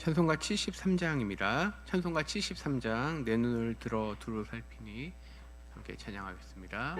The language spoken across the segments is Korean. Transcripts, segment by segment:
찬송가 73장입니다. 찬송가 73장 내 눈을 들어 두루 살피니 함께 찬양하겠습니다.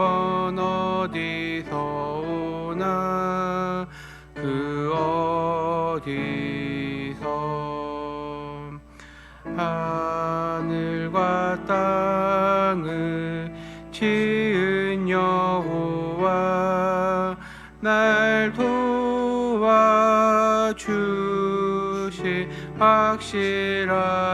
구원 어디서 오나 그 어디서 하늘과 땅을 지은 여호와 날 도와주시 확실하도다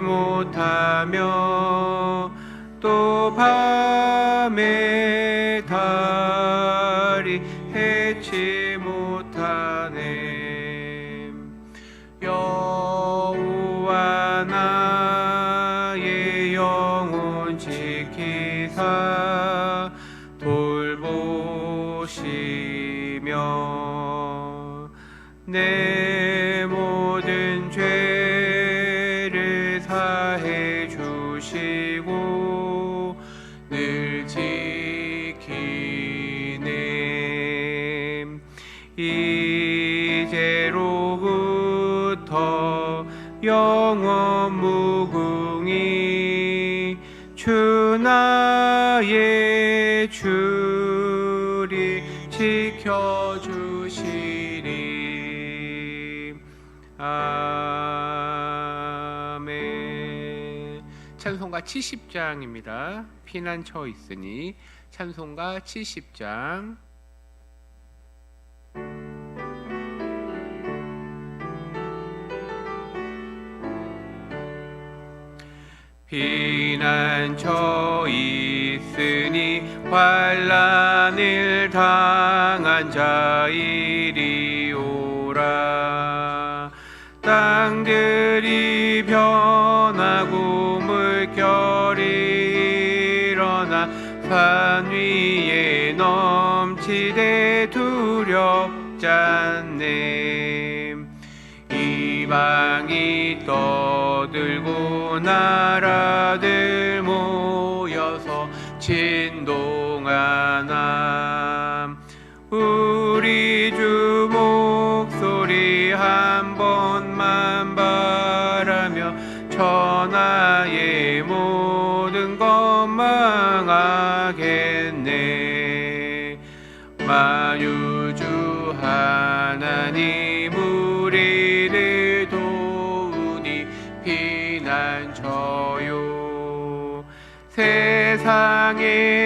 못하며 또 밤에 주리 지켜주시리. 아멘. 찬송가 70장입니다. 피난처 있으니 찬송가 70장. 피난처 있으니 환란을 당한 자 이리 오라. 땅들이 변하고 물결이 일어나 산 위에 넘치되 두렵잖네. 이방이 떠들고 나라들 모여서 진동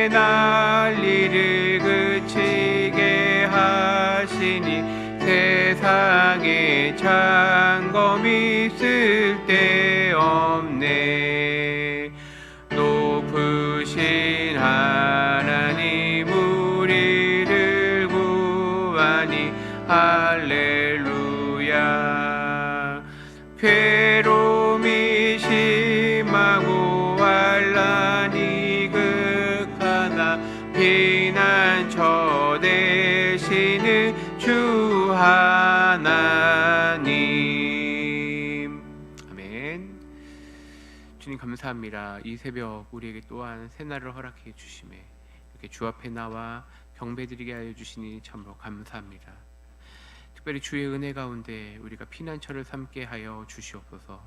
난리를 그치게 하시니 세상에 창검이 쓸데없네. 높으신 하나님 우리를 구하니 할렐 감사합니다. 이 새벽 우리에게 또한 새날을 허락해 주심에 이렇게 주 앞에 나와 경배드리게 하여 주시니 참으로 감사합니다. 특별히 주의 은혜 가운데 우리가 피난처를 삼게 하여 주시옵소서.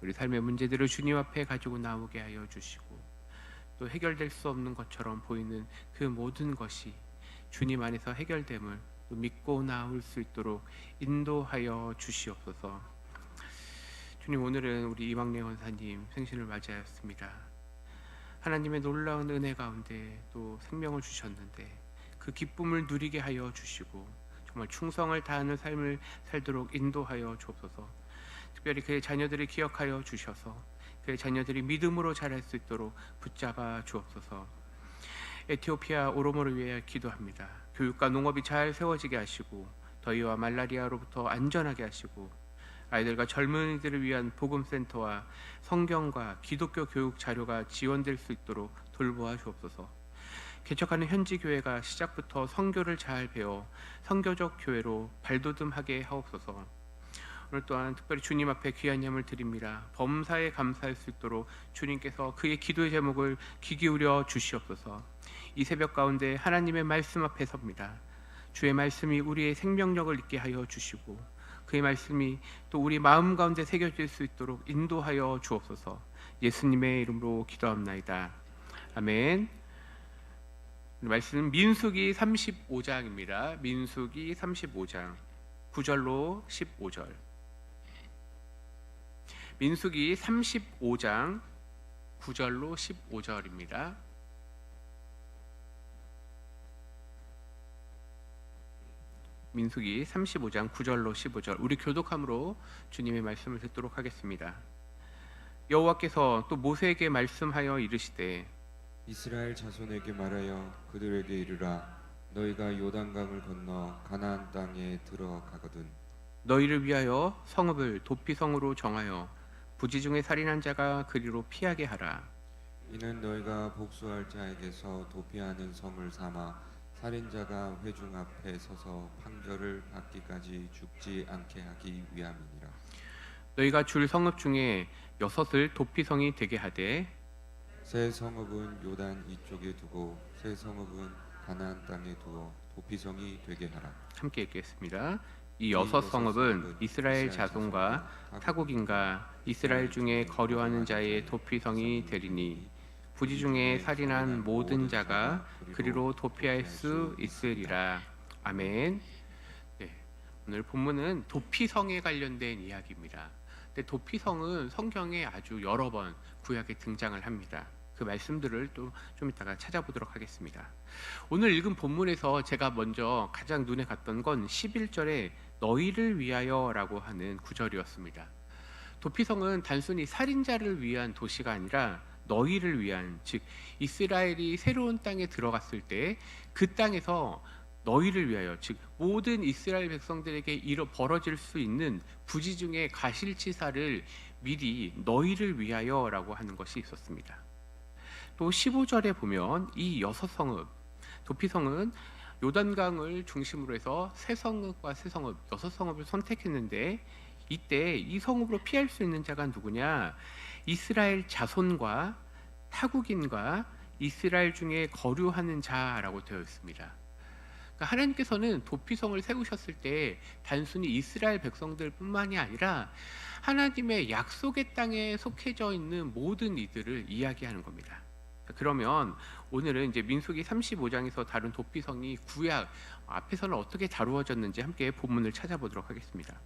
우리 삶의 문제들을 주님 앞에 가지고 나오게 하여 주시고 또 해결될 수 없는 것처럼 보이는 그 모든 것이 주님 안에서 해결됨을 또 믿고 나올 수 있도록 인도하여 주시옵소서. 주님 오늘은 우리 이광래 원사님 생신을 맞이하였습니다. 하나님의 놀라운 은혜 가운데 또 생명을 주셨는데 그 기쁨을 누리게 하여 주시고 정말 충성을 다하는 삶을 살도록 인도하여 주옵소서. 특별히 그의 자녀들을 기억하여 주셔서 그의 자녀들이 믿음으로 자랄 수 있도록 붙잡아 주옵소서. 에티오피아 오로모를 위해 기도합니다. 교육과 농업이 잘 세워지게 하시고 더위와 말라리아로부터 안전하게 하시고 아이들과 젊은이들을 위한 복음센터와 성경과 기독교 교육 자료가 지원될 수 있도록 돌보아 주옵소서. 개척하는 현지 교회가 시작부터 성교를 잘 배워 성교적 교회로 발돋움하게 하옵소서. 오늘 또한 특별히 주님 앞에 귀한 예물 드립니다. 범사에 감사할 수 있도록 주님께서 그의 기도의 제목을 귀 기울여 주시옵소서. 이 새벽 가운데 하나님의 말씀 앞에 섭니다. 주의 말씀이 우리의 생명력을 있게 하여 주시고 그의 말씀이 또 우리 마음 가운데 새겨질 수 있도록 인도하여 주옵소서. 예수님의 이름으로 기도합나이다. 아멘. 말씀 민수기 35장입니다. 민수기 35장 9절로 15절. 민수기 35장 9절로 15절입니다. 민수기 35장 9절로 15절 우리 교독함으로 주님의 말씀을 듣도록 하겠습니다. 여호와께서 또 모세에게 말씀하여 이르시되 이스라엘 자손에게 말하여 그들에게 이르라 너희가 요단강을 건너 가나안 땅에 들어가거든 너희를 위하여 성읍을 도피성으로 정하여 부지 중에 살인한 자가 그리로 피하게 하라. 이는 너희가 복수할 자에게서 도피하는 성을 삼아 살인자가 회중 앞에 서서 판결을 받기까지 죽지 않게 하기 위함이니라. 너희가 줄 성읍 중에 여섯을 도피성이 되게 하되 새 성읍은 요단 이쪽에 두고 새 성읍은 가나안 땅에 두어 도피성이 되게 하라. 함께 읽겠습니다. 이 여섯 성읍은 이스라엘 자손과 타국인과 이스라엘 중에 거류하는 자의 도피성이 되리니 부지 중에 살인한 모든 자가 그리로 도피할 수 있으리라. 아멘. 네, 오늘 본문은 도피성에 관련된 이야기입니다. 근데 도피성은 성경에 아주 여러 번 구약에 등장을 합니다. 그 말씀들을 또 좀 이따가 찾아보도록 하겠습니다. 오늘 읽은 본문에서 제가 먼저 가장 눈에 갔던 건 11절에 너희를 위하여라고 하는 구절이었습니다. 도피성은 단순히 살인자를 위한 도시가 아니라 너희를 위한 즉 이스라엘이 새로운 땅에 들어갔을 때 그 땅에서 너희를 위하여 즉 모든 이스라엘 백성들에게 일어 벌어질 수 있는 부지 중에 가실치사를 미리 너희를 위하여라고 하는 것이 있었습니다. 또 15절에 보면 이 여섯 성읍 도피성은 요단강을 중심으로 해서 세 성읍과 세 성읍 여섯 성읍을 선택했는데 이때 이 성읍으로 피할 수 있는 자가 누구냐? 이스라엘 자손과 타국인과 이스라엘 중에 거류하는 자라고 되어 있습니다. 그러니까 하나님께서는 도피성을 세우셨을 때 단순히 이스라엘 백성들뿐만이 아니라 하나님의 약속의 땅에 속해져 있는 모든 이들을 이야기하는 겁니다. 그러면 오늘은 이제 민수기 35장에서 다룬 도피성이 구약 앞에서는 어떻게 다루어졌는지 함께 본문을 찾아보도록 하겠습니다.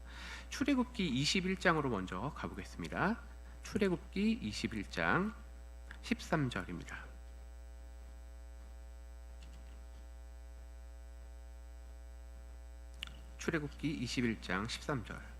출애굽기 21장으로 먼저 가보겠습니다. 출애굽기 21장 13절입니다. 출애굽기 21장 13절.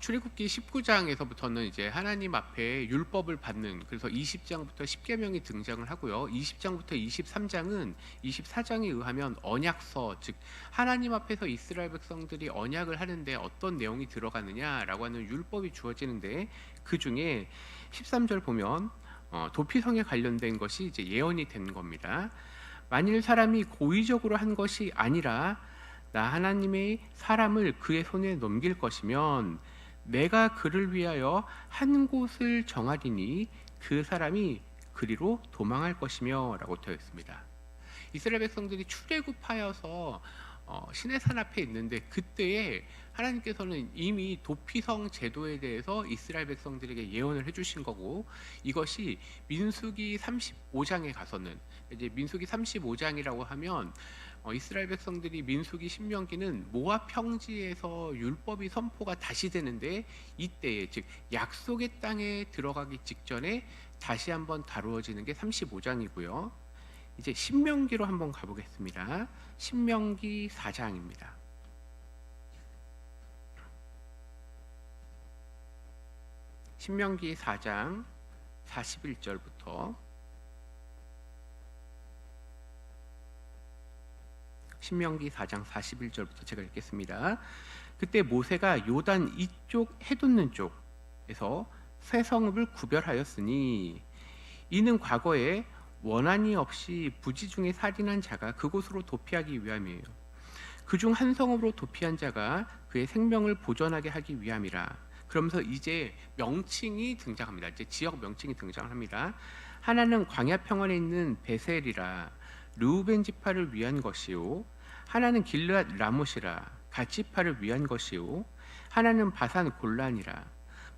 출애굽기 19장에서부터는 이제 하나님 앞에 율법을 받는 그래서 20장부터 10계명이 등장을 하고요. 20장부터 23장은 24장에 의하면 언약서 즉 하나님 앞에서 이스라엘 백성들이 언약을 하는데 어떤 내용이 들어가느냐라고 하는 율법이 주어지는데 그 중에 13절 보면 어, 도피성에 관련된 것이 이제 예언이 된 겁니다. 만일 사람이 고의적으로 한 것이 아니라 나 하나님의 사람을 그의 손에 넘길 것이면 내가 그를 위하여 한 곳을 정하리니 그 사람이 그리로 도망할 것이며라고 되어 있습니다. 이스라엘 백성들이 출애굽하여서 어, 시내산 앞에 있는데 그때에 하나님께서는 이미 도피성 제도에 대해서 이스라엘 백성들에게 예언을 해주신 거고 이것이 민수기 35장에 가서는 이제 민수기 35장이라고 하면 어, 이스라엘 백성들이 민수기 신명기는 모압 평지에서 율법이 선포가 다시 되는데 이때에 즉 약속의 땅에 들어가기 직전에 다시 한번 다루어지는 게 35장이고요. 이제 신명기로 한번 가보겠습니다. 신명기 4장입니다. 신명기 4장 41절부터 신명기 4장 41절부터 제가 읽겠습니다. 그때 모세가 요단 이쪽 해돋는 쪽에서 세 성읍을 구별하였으니 이는 과거에 원한이 없이 부지 중에 살인한 자가 그곳으로 도피하기 위함이에요. 그중 한 성읍으로 도피한 자가 그의 생명을 보존하게 하기 위함이라. 그러면서 이제 명칭이 등장합니다. 이제 지역 명칭이 등장합니다. 하나는 광야 평원에 있는 베셀이라 르우벤 지파를 위한 것이요 하나는 길르앗 라못이라 갓 지파를 위한 것이요 하나는 바산 골란이라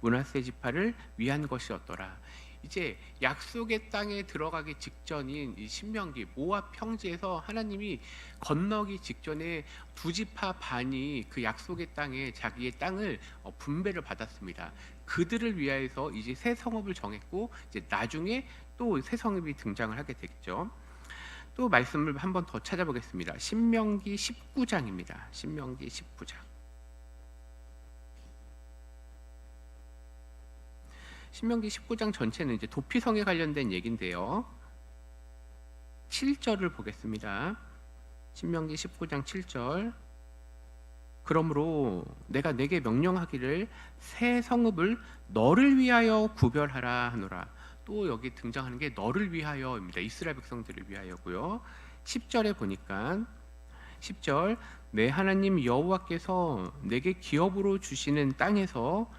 문하세 지파를 위한 것이었더라. 이제 약속의 땅에 들어가기 직전인 이 신명기 모압 평지에서 하나님이 건너기 직전에 두 지파 반이 그 약속의 땅에 자기의 땅을 어, 분배를 받았습니다. 그들을 위하여서 이제 새 성읍을 정했고 이제 나중에 또 새 성읍이 등장을 하게 됐죠. 또 말씀을 한 번 더 찾아보겠습니다. 신명기 19장입니다. 신명기 19장. 신명기 19장 전체는 이제 도피성에 관련된 얘긴데요. 7절을 보겠습니다. 신명기 19장 7절. 그러므로 내가 내게 명령하기를 새 성읍을 너를 위하여 구별하라 하노라. 또 여기 등장하는 게 너를 위하여입니다. 이스라엘 백성들을 위하여고요. 10절에 보니까 10절 내 하나님 여호와께서 내게 기업으로 주시는 땅에서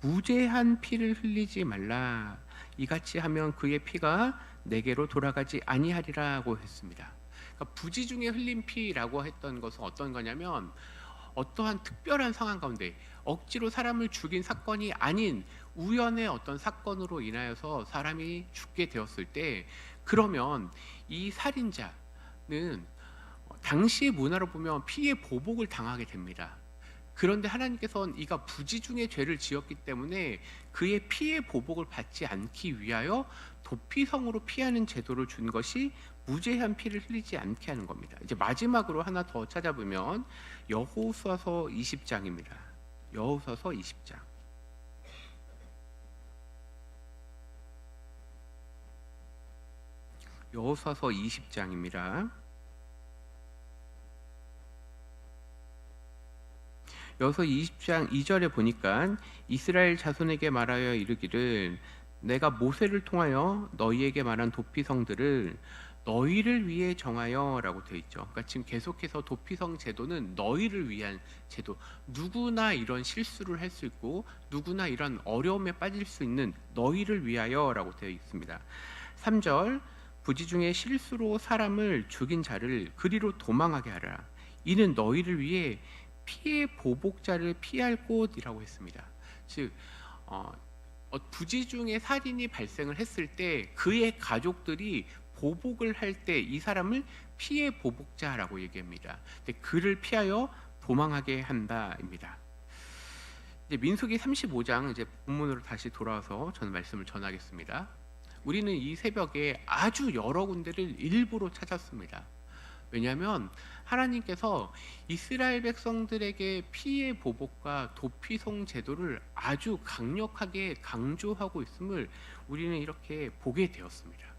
무죄한 피를 흘리지 말라. 이같이 하면 그의 피가 내게로 돌아가지 아니하리라고 했습니다. 그러니까 부지 중에 흘린 피라고 했던 것은 어떤 거냐면 어떠한 특별한 상황 가운데 억지로 사람을 죽인 사건이 아닌 우연의 어떤 사건으로 인하여서 사람이 죽게 되었을 때 그러면 이 살인자는 당시의 문화로 보면 피의 보복을 당하게 됩니다. 그런데 하나님께서는 이가 부지 중에 죄를 지었기 때문에 그의 피의 보복을 받지 않기 위하여 도피성으로 피하는 제도를 준 것이 무죄한 피를 흘리지 않게 하는 겁니다. 이제 마지막으로 하나 더 찾아보면 여호수아서 20장입니다. 여호수아서 20장. 여호수아서 20장입니다. 여기서 20장 2절에 보니까 이스라엘 자손에게 말하여 이르기를 내가 모세를 통하여 너희에게 말한 도피성들을 너희를 위해 정하여라고 되어 있죠. 그러니까 지금 계속해서 도피성 제도는 너희를 위한 제도. 누구나 이런 실수를 할 수 있고 누구나 이런 어려움에 빠질 수 있는 너희를 위하여라고 되어 있습니다. 3절 부지 중에 실수로 사람을 죽인 자를 그리로 도망하게 하라. 이는 너희를 위해 피해 보복자를 피할 곳이라고 했습니다. 즉 어, 어, 부지 중에 살인이 발생을 했을 때 그의 가족들이 보복을 할 때 이 사람을 피해 보복자라고 얘기합니다. 근데 그를 피하여 도망하게 한다입니다. 이제 민수기 35장 이제 본문으로 다시 돌아와서 저는 말씀을 전하겠습니다. 우리는 이 새벽에 아주 여러 군데를 일부러 찾았습니다. 왜냐하면 하나님께서 이스라엘 백성들에게 피해 보복과 도피송 제도를 아주 강력하게 강조하고 있음을 우리는 이렇게 보게 되었습니다.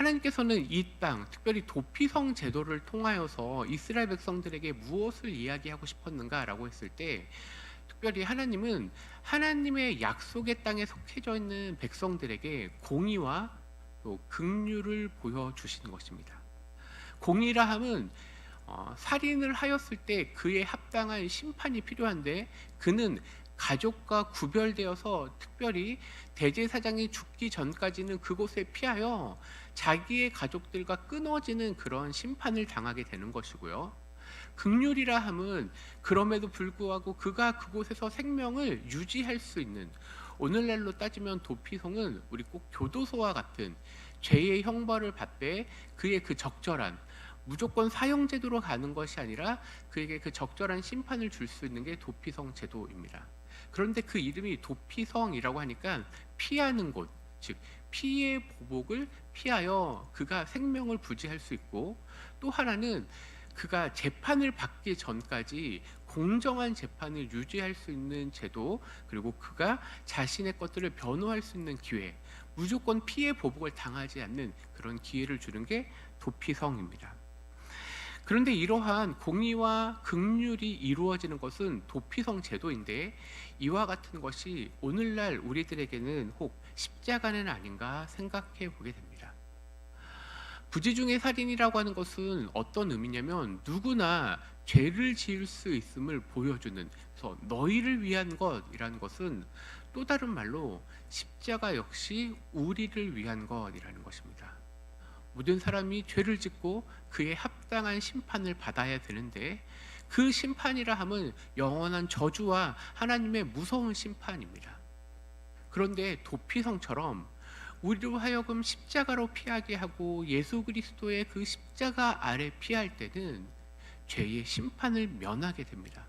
하나님께서는 이 땅, 특별히 도피성 제도를 통하여서 이스라엘 백성들에게 무엇을 이야기하고 싶었는가라고 했을 때 특별히 하나님은 하나님의 약속의 땅에 속해져 있는 백성들에게 공의와 또 긍휼을 보여주시는 것입니다. 공의라 함은 어, 살인을 하였을 때 그에 합당한 심판이 필요한데 그는 가족과 구별되어서 특별히 대제사장이 죽기 전까지는 그곳에 피하여 자기의 가족들과 끊어지는 그런 심판을 당하게 되는 것이고요. 극률이라 함은 그럼에도 불구하고 그가 그곳에서 생명을 유지할 수 있는 오늘날로 따지면 도피성은 우리 꼭 교도소와 같은 죄의 형벌을 받되 그의 그 적절한 무조건 사형 제도로 가는 것이 아니라 그에게 그 적절한 심판을 줄 수 있는 게 도피성 제도입니다. 그런데 그 이름이 도피성이라고 하니까 피하는 곳, 즉 피의 보복을 피하여 그가 생명을 부지할 수 있고 또 하나는 그가 재판을 받기 전까지 공정한 재판을 유지할 수 있는 제도 그리고 그가 자신의 것들을 변호할 수 있는 기회 무조건 피해 보복을 당하지 않는 그런 기회를 주는 게 도피성입니다. 그런데 이러한 공의와 극률이 이루어지는 것은 도피성 제도인데 이와 같은 것이 오늘날 우리들에게는 혹 십자가는 아닌가 생각해 보게 됩니다. 부지 중의 살인이라고 하는 것은 어떤 의미냐면 누구나 죄를 지을 수 있음을 보여주는 그래서 너희를 위한 것이라는 것은 또 다른 말로 십자가 역시 우리를 위한 것이라는 것입니다. 모든 사람이 죄를 짓고 그에 합당한 심판을 받아야 되는데 그 심판이라 함은 영원한 저주와 하나님의 무서운 심판입니다. 그런데 도피성처럼 우리로 하여금 십자가로 피하게 하고 예수 그리스도의 그 십자가 아래 피할 때는 죄의 심판을 면하게 됩니다.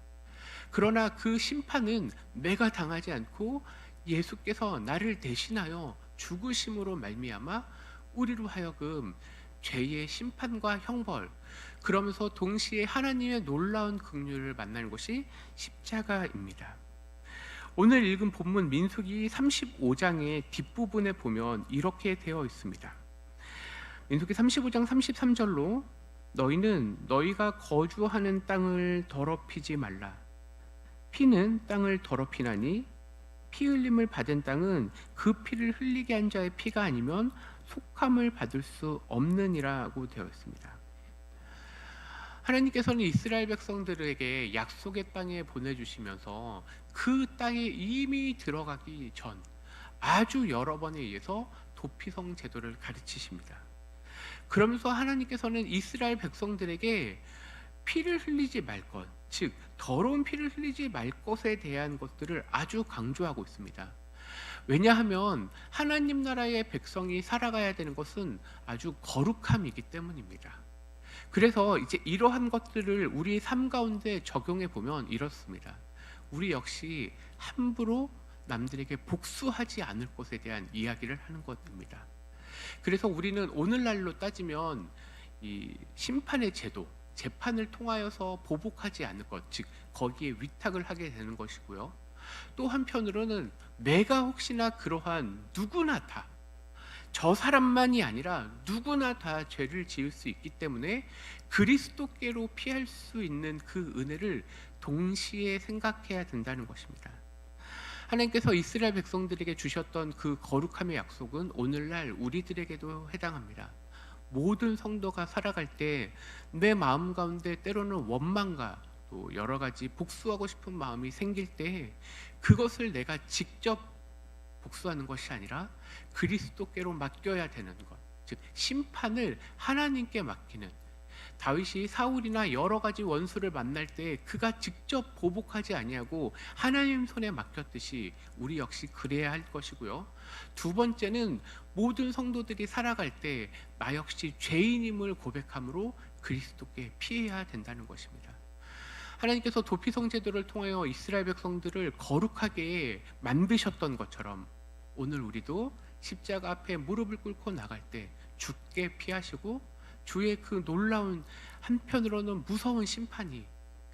그러나 그 심판은 내가 당하지 않고 예수께서 나를 대신하여 죽으심으로 말미암아 우리로 하여금 죄의 심판과 형벌 그러면서 동시에 하나님의 놀라운 긍휼을 만나는 것이 십자가입니다. 오늘 읽은 본문 민수기 35장의 뒷부분에 보면 이렇게 되어 있습니다. 민수기 35장 33절로 너희는 너희가 거주하는 땅을 더럽히지 말라. 피는 땅을 더럽히나니 피 흘림을 받은 땅은 그 피를 흘리게 한 자의 피가 아니면 속함을 받을 수 없느니라고 되어 있습니다. 하나님께서는 이스라엘 백성들에게 약속의 땅에 보내주시면서 그 땅에 이미 들어가기 전 아주 여러 번에 의해서 도피성 제도를 가르치십니다. 그러면서 하나님께서는 이스라엘 백성들에게 피를 흘리지 말 것, 즉 더러운 피를 흘리지 말 것에 대한 것들을 아주 강조하고 있습니다. 왜냐하면 하나님 나라의 백성이 살아가야 되는 것은 아주 거룩함이기 때문입니다. 그래서 이제 이러한 것들을 우리 삶 가운데 적용해 보면 이렇습니다. 우리 역시 함부로 남들에게 복수하지 않을 것에 대한 이야기를 하는 것입니다. 그래서 우리는 오늘날로 따지면 이 심판의 제도, 재판을 통하여서 보복하지 않을 것, 즉 거기에 위탁을 하게 되는 것이고요. 또 한편으로는 내가 혹시나 그러한 누구나 다 저 사람만이 아니라 누구나 다 죄를 지을 수 있기 때문에 그리스도께로 피할 수 있는 그 은혜를 동시에 생각해야 된다는 것입니다. 하나님께서 이스라엘 백성들에게 주셨던 그 거룩함의 약속은 오늘날 우리들에게도 해당합니다. 모든 성도가 살아갈 때 내 마음 가운데 때로는 원망과 또 여러 가지 복수하고 싶은 마음이 생길 때 그것을 내가 직접 복수하는 것이 아니라 그리스도께로 맡겨야 되는 것. 즉 심판을 하나님께 맡기는 다윗이 사울이나 여러 가지 원수를 만날 때 그가 직접 보복하지 아니하고 하나님 손에 맡겼듯이 우리 역시 그래야 할 것이고요. 두 번째는 모든 성도들이 살아갈 때 나 역시 죄인임을 고백함으로 그리스도께 피해야 된다는 것입니다. 하나님께서 도피성 제도를 통하여 이스라엘 백성들을 거룩하게 만드셨던 것처럼 오늘 우리도 십자가 앞에 무릎을 꿇고 나갈 때 죽게 피하시고 주의 그 놀라운 한편으로는 무서운 심판이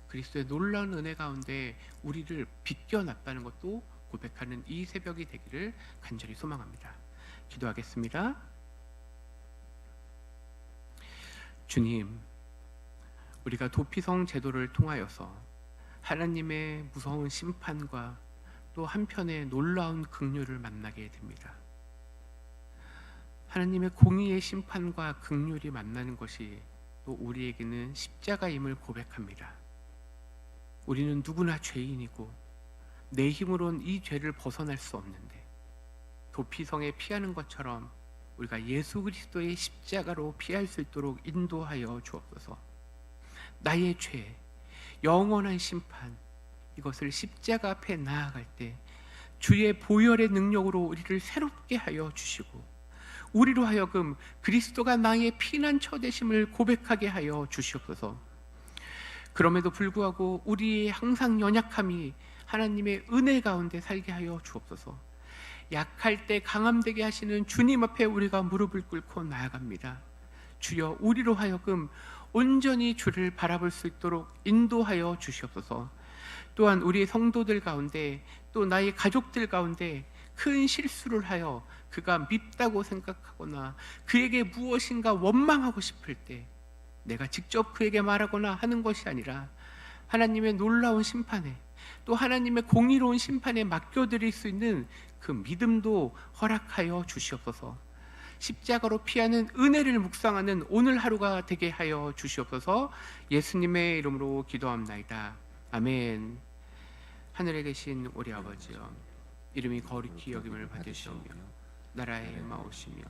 그리스도의 놀라운 은혜 가운데 우리를 비껴났다는 것도 고백하는 이 새벽이 되기를 간절히 소망합니다. 기도하겠습니다. 주님, 우리가 도피성 제도를 통하여서 하나님의 무서운 심판과 또 한편의 놀라운 긍휼을 만나게 됩니다. 하나님의 공의의 심판과 긍휼이 만나는 것이 또 우리에게는 십자가임을 고백합니다. 우리는 누구나 죄인이고 내 힘으론 이 죄를 벗어날 수 없는데 도피성에 피하는 것처럼 우리가 예수 그리스도의 십자가로 피할 수 있도록 인도하여 주옵소서. 나의 죄, 영원한 심판 이것을 십자가 앞에 나아갈 때 주의 보혈의 능력으로 우리를 새롭게 하여 주시고 우리로 하여금 그리스도가 나의 피난처 되심을 고백하게 하여 주시옵소서. 그럼에도 불구하고 우리의 항상 연약함이 하나님의 은혜 가운데 살게 하여 주옵소서. 약할 때 강함되게 하시는 주님 앞에 우리가 무릎을 꿇고 나아갑니다. 주여 우리로 하여금 온전히 주를 바라볼 수 있도록 인도하여 주시옵소서. 또한 우리 성도들 가운데 또 나의 가족들 가운데 큰 실수를 하여 그가 밉다고 생각하거나 그에게 무엇인가 원망하고 싶을 때 내가 직접 그에게 말하거나 하는 것이 아니라 하나님의 놀라운 심판에 또 하나님의 공의로운 심판에 맡겨드릴 수 있는 그 믿음도 허락하여 주시옵소서. 십자가로 피하는 은혜를 묵상하는 오늘 하루가 되게 하여 주시옵소서. 예수님의 이름으로 기도합나이다. 아멘. 하늘에 계신 우리 아버지여, 이름이 거룩히 여김을 받으시오며 나라의 마오시며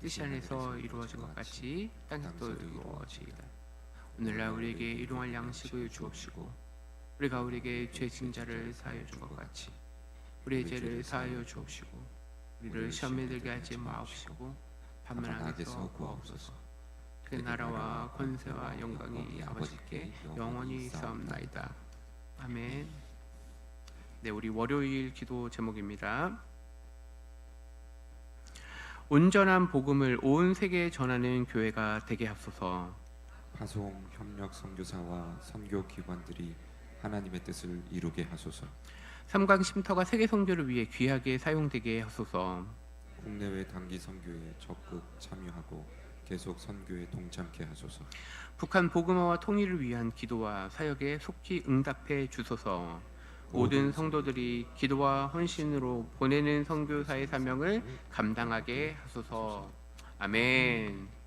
뜻이 안에서 이루어진 것 같이 땅에도 이루어지이다. 오늘날 우리에게 일용할 양식을 주옵시고 우리가 우리에게 죄진 자를 사하여 준 것 같이 우리의 죄를 사하여 주옵시고 우리를 시험에 들게 하지 마옵시고 반면 악에서. 구하옵소서. 그 나라와 권세와 영광이 아버지께 영원히 있사옵나이다. 아멘. 네 우리 월요일 기도 제목입니다. 온전한 복음을 온 세계에 전하는 교회가 되게 하소서. 파송 협력 선교사와 선교 기관들이 하나님의 뜻을 이루게 하소서. 삼강 쉼터가 세계 선교를 위해 귀하게 사용되게 하소서. 국내외 단기 선교에 적극 참여하고 계속 선교에 동참케 하소서. 북한 복음화와 통일을 위한 기도와 사역에 속히 응답해 주소서. 모든 성도들이 기도와 헌신으로 보내는 선교사의 사명을 감당하게 하소서. 아멘.